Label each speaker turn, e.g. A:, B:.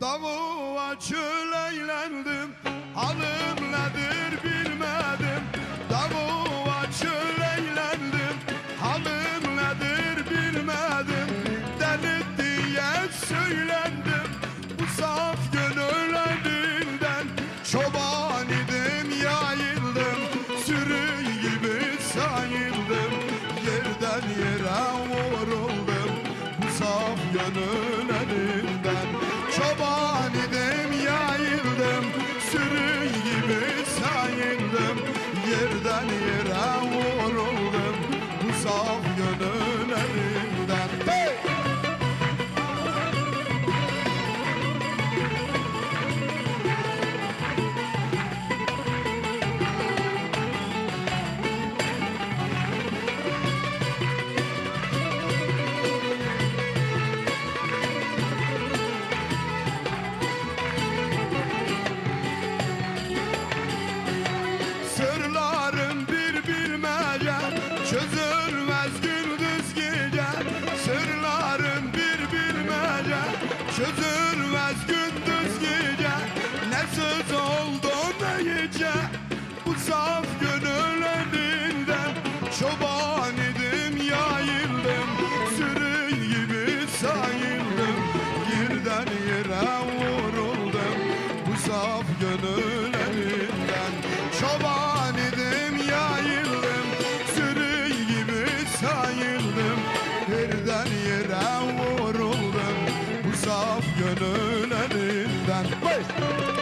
A: Davuğa çöl eğlendim Halim nedir bilmedim. Davuğa çöl eğlendim Halim nedir bilmedim. Deli diye söylendim Bu saf gönül elinden Çoban idim yayıldım Sürü gibi sayıldım. Yerden yere vuruldum Bu saf gönül elinden Yerden Çözülmez gündüz gece Sırlarım bir bilmece. Çözülmez gündüz gece Ne söz oldu ne gece. Bu saf gönül elinden Çoban idim yayıldım Sürü gibi sayıldım. Yerden yere vuruldum Bu saf gönül ben yere vuruldum Bu saf gönül elinden Buyur.